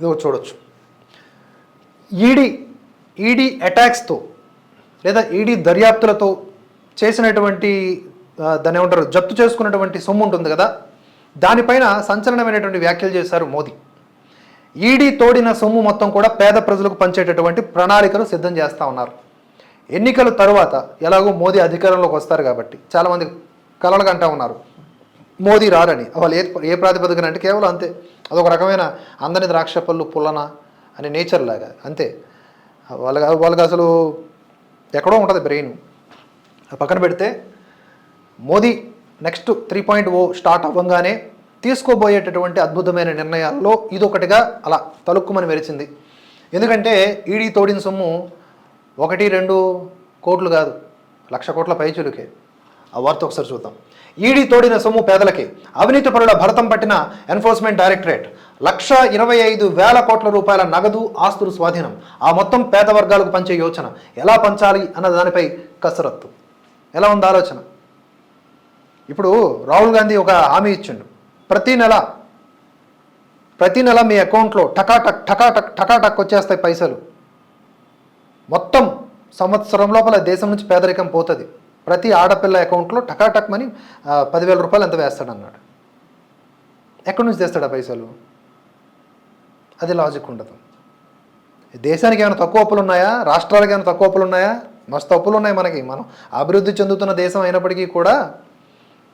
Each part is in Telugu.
ఇది చూడొచ్చు. ఈడీ ఈడీ అటాక్స్తో లేదా ఈడీ దర్యాప్తులతో చేసినటువంటి దాన్ని ఏమంటారు జప్తు చేసుకున్నటువంటి సొమ్ము ఉంటుంది కదా దానిపైన సంచలనమైనటువంటి వ్యాఖ్యలు చేశారు మోదీ. ఈడీ తోడిన సొమ్ము మొత్తం కూడా పేద ప్రజలకు పంచేటటువంటి ప్రణాళికలు సిద్ధం చేస్తూ ఉన్నారు. ఎన్నికల తరువాత ఎలాగో మోదీ అధికారంలోకి వస్తారు కాబట్టి చాలామంది కలలుగా అంటా ఉన్నారు. మోదీ రారని. వాళ్ళు ఏ ఏ ప్రాతిపదికన అంటే కేవలం అంతే. అదొక రకమైన అందని ద్రాక్ష పళ్ళు పుల్లన అనే నేచర్ లాగా అంతే. వాళ్ళకి వాళ్ళకి అసలు ఎక్కడో ఉంటుంది బ్రెయిన్. పక్కన పెడితే Modi next three point O start అవ్వగానే తీసుకోబోయేటటువంటి అద్భుతమైన నిర్ణయాల్లో ఇదొకటిగా అలా తలుక్కుమని మెరిచింది. ఎందుకంటే ఈడీ తోడిన సొమ్ము ఒకటి రెండు కోట్లు కాదు లక్ష కోట్ల పైచులుకే. ఆ వార్త ఒకసారి చూద్దాం. ఈడీ తోడిన సొమ్ము పేదలకే. అవినీతి పరుల భరతం పట్టిన ఎన్ఫోర్స్మెంట్ డైరెక్టరేట్. లక్ష ఇరవై ఐదు వేల కోట్ల రూపాయల నగదు ఆస్తులు స్వాధీనం. ఆ మొత్తం పేద వర్గాలకు పంచే యోచన ఎలా పంచాలి అన్న దానిపై కసరత్తు. ఎలా ఉంది ఆలోచన? ఇప్పుడు రాహుల్ గాంధీ ఒక హామీ ఇచ్చిండు. ప్రతి నెల ప్రతి నెల మీ అకౌంట్లో టకాటక్ టకాటక్ టకాటక్ వచ్చేస్తాయి పైసలు. మొత్తం సంవత్సరం లోపల దేశం నుంచి పేదరికం పోతుంది. ప్రతి ఆడపిల్ల అకౌంట్లో టకాటక్ మని పదివేల రూపాయలు ఎంత వేస్తాడు అన్నాడు ఎక్కడి నుంచి తెస్తాడు ఆ పైసలు? అది లాజిక్ ఉండదు. దేశానికి ఏమైనా తక్కువ అప్పులు ఉన్నాయా? రాష్ట్రాలకి ఏమైనా తక్కువ అప్పులు ఉన్నాయా? మస్తు అప్పులు ఉన్నాయి మనకి. మనం అభివృద్ధి చెందుతున్న దేశం అయినప్పటికీ కూడా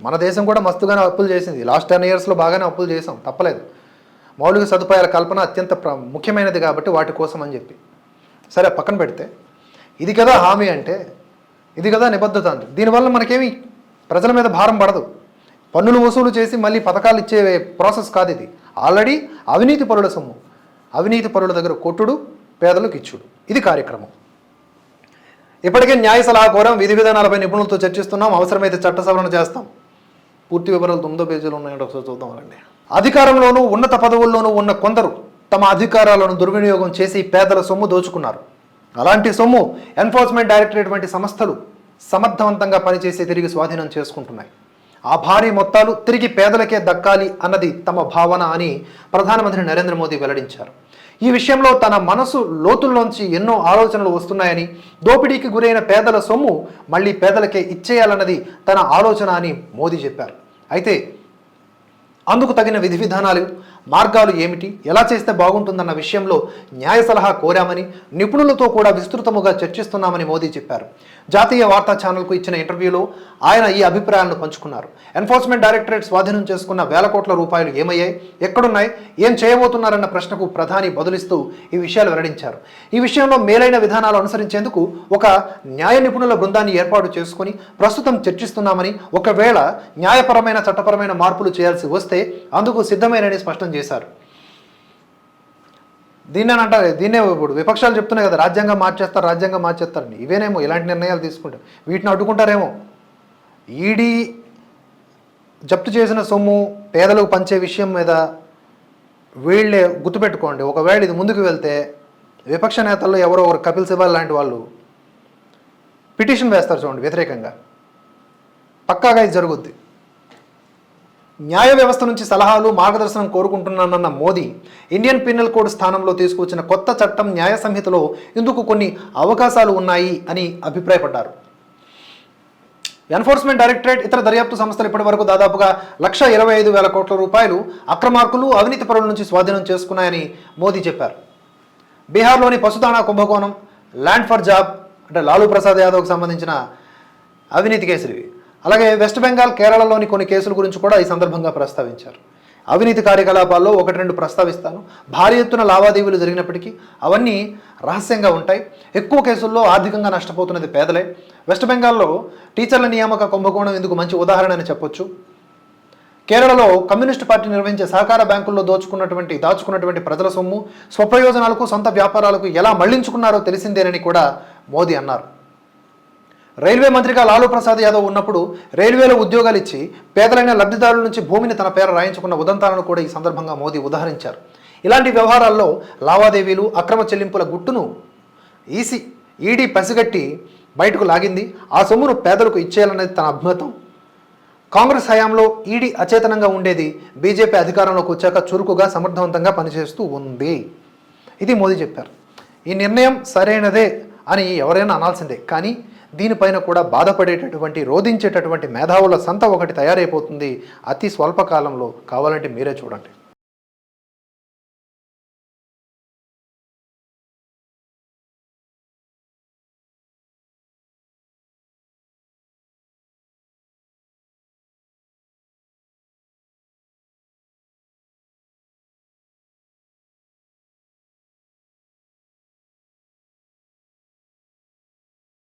మన దేశం కూడా మస్తుగానే అప్పులు చేసింది. లాస్ట్ టెన్ ఇయర్స్లో బాగానే అప్పులు చేసాం తప్పలేదు. మౌలిక సదుపాయాల కల్పన అత్యంత ప్ర ముఖ్యమైనది కాబట్టి వాటి కోసం అని చెప్పి. సరే పక్కన పెడితే ఇది కదా హామీ అంటే ఇది కదా నిబద్ధత అంటే దీనివల్ల మనకేమి ప్రజల మీద భారం పడదు. పన్నులు వసూలు చేసి మళ్ళీ పథకాలు ఇచ్చే ప్రాసెస్ కాదు ఇది. ఆల్రెడీ అవినీతి పరుల సొమ్ము. అవినీతి పరుల దగ్గర కొట్టుడు పేదలకు ఇచ్చుడు. ఇది కార్యక్రమం. ఇప్పటికే న్యాయ సలహా కోరం విధి విధానాలపై నిపుణులతో చర్చిస్తున్నాం. అవసరమైతే చట్ట సవరణ చేస్తాం. పూర్తి వివరాలు తొమ్మిదో పేజీలు ఉన్నాయంటే ఒకసారి చూద్దాం అండి అధికారంలోనూ ఉన్నత పదవుల్లోనూ ఉన్న కొందరు తమ అధికారాలను దుర్వినియోగం చేసి పేదల సొమ్ము దోచుకున్నారు. అలాంటి సొమ్ము ఎన్ఫోర్స్మెంట్ డైరెక్టరేట్ వంటి సంస్థలు సమర్థవంతంగా పనిచేసి తిరిగి స్వాధీనం చేసుకుంటున్నాయి. ఆ భారీ మొత్తాలు తిరిగి పేదలకే దక్కాలి అన్నది తమ భావన అని ప్రధానమంత్రి నరేంద్ర మోదీ వెల్లడించారు. ఈ విషయంలో తన మనసు లోతుల్లోంచి ఎన్నో ఆలోచనలు వస్తున్నాయని దోపిడీకి గురైన పేదల సొమ్ము మళ్ళీ పేదలకే ఇచ్చేయాలన్నది తన ఆలోచన అని మోదీ చెప్పారు. అయితే అందుకు తగిన విధి విధానాలు మార్గాలు ఏమిటి ఎలా చేస్తే బాగుంటుందన్న విషయంలో న్యాయ సలహా కోరామని నిపుణులతో కూడా విస్తృతముగా చర్చిస్తున్నామని మోదీ చెప్పారు. జాతీయ వార్తా ఛానల్కు ఇచ్చిన ఇంటర్వ్యూలో ఆయన ఈ అభిప్రాయాలను పంచుకున్నారు. ఎన్ఫోర్స్మెంట్ డైరెక్టరేట్ స్వాధీనం చేసుకున్న వేల కోట్ల రూపాయలు ఏమయ్యాయి ఎక్కడున్నాయి ఏం చేయబోతున్నారన్న ప్రశ్నకు ప్రధాని బదులిస్తూ ఈ విషయాలు వెల్లడించారు. ఈ విషయంలో మేలైన విధానాలు అనుసరించేందుకు ఒక న్యాయ నిపుణుల బృందాన్ని ఏర్పాటు చేసుకుని ప్రస్తుతం చర్చిస్తున్నామని ఒకవేళ న్యాయపరమైన చట్టపరమైన మార్పులు చేయాల్సి వస్తే అందుకు సిద్ధమేనని స్పష్టం చేశారు. దీన్ని అంటారు దీన్నే ఇప్పుడు విపక్షాలు చెప్తున్నాయి కదా రాజ్యాంగం మార్చేస్తారు రాజ్యాంగం మార్చేస్తారని. ఇవేనేమో ఇలాంటి నిర్ణయాలు తీసుకుంటారు? వీటిని అడ్డుకుంటారేమో? ఈడీ జప్తు చేసిన సొమ్ము పేదలకు పంచే విషయం మీద వీళ్ళే గుర్తుపెట్టుకోండి. ఒకవేళ ఇది ముందుకు వెళ్తే విపక్ష నేతల్లో ఎవరో ఒకరు కపిల్ సిబాల్ లాంటి వాళ్ళు పిటిషన్ వేస్తారు చూడండి వ్యతిరేకంగా. పక్కాగా ఇది జరుగుద్ది. న్యాయ వ్యవస్థ నుంచి సలహాలు మార్గదర్శనం కోరుకుంటున్నానన్న మోదీ ఇండియన్ పీనల్ కోడ్ స్థానంలో తీసుకొచ్చిన కొత్త చట్టం న్యాయ సంహితలో ఇందుకు కొన్ని అవకాశాలు ఉన్నాయి అని అభిప్రాయపడ్డారు. ఎన్ఫోర్స్మెంట్ డైరెక్టరేట్ ఇతర దర్యాప్తు సంస్థలు ఇప్పటి వరకు దాదాపుగా లక్ష ఇరవై ఐదు వేల కోట్ల రూపాయలు అక్రమార్కులు అవినీతి పరుల నుంచి స్వాధీనం చేసుకున్నాయని మోదీ చెప్పారు. బీహార్లోని పశుదాణా కుంభకోణం ల్యాండ్ ఫర్ జాబ్ అంటే లాలూ ప్రసాద్ యాదవ్కి సంబంధించిన అవినీతి కేసులు ఇవి. అలాగే వెస్ట్ బెంగాల్ కేరళలోని కొన్ని కేసుల గురించి కూడా ఈ సందర్భంగా ప్రస్తావించారు. అవినీతి కార్యకలాపాల్లో ఒకటి రెండు ప్రస్తావిస్తాను. భారీ ఎత్తున లావాదేవీలు జరిగినప్పటికీ అవన్నీ రహస్యంగా ఉంటాయి. ఎక్కువ కేసుల్లో ఆర్థికంగా నష్టపోతున్నది పేదలే. వెస్ట్ బెంగాల్లో టీచర్ల నియామక కుంభకోణం ఇందుకు మంచి ఉదాహరణ అని చెప్పొచ్చు. కేరళలో కమ్యూనిస్ట్ పార్టీ నిర్వహించే సహకార బ్యాంకుల్లో దోచుకున్నటువంటి దాచుకున్నటువంటి ప్రజల సొమ్ము స్వప్రయోజనాలకు సొంత వ్యాపారాలకు ఎలా మళ్ళించుకున్నారో తెలిసిందేనని కూడా మోదీ అన్నారు. రైల్వే మంత్రిగా లాలూ ప్రసాద్ యాదవ్ ఉన్నప్పుడు రైల్వేలో ఉద్యోగాలు ఇచ్చి పేదలైన లబ్ధిదారుల నుంచి భూమిని తన పేర రాయించుకున్న ఉదంతాలను కూడా ఈ సందర్భంగా మోదీ ఉదాహరించారు. ఇలాంటి వ్యవహారాల్లో లావాదేవీలు అక్రమ చెల్లింపుల గుట్టును ఈసీ ఈడీ పసిగట్టి బయటకు లాగింది. ఆ సొమ్మును పేదలకు ఇచ్చేయాలనేది తన అభిమతం. కాంగ్రెస్ హయాంలో ఈడీ అచేతనంగా ఉండేది బీజేపీ అధికారంలోకి వచ్చాక చురుకుగా సమర్థవంతంగా పనిచేస్తూ ఉంది. ఇది మోదీ చెప్పారు. ఈ నిర్ణయం సరైనదే అని ఎవరైనా అనాల్సిందే. కానీ దీనిపైన కూడా బాధపడేటటువంటి రోధించేటటువంటి మేధావుల సంత ఒకటి తయారైపోతుంది అతి స్వల్పకాలంలో. కావాలంటే మీరే చూడండి.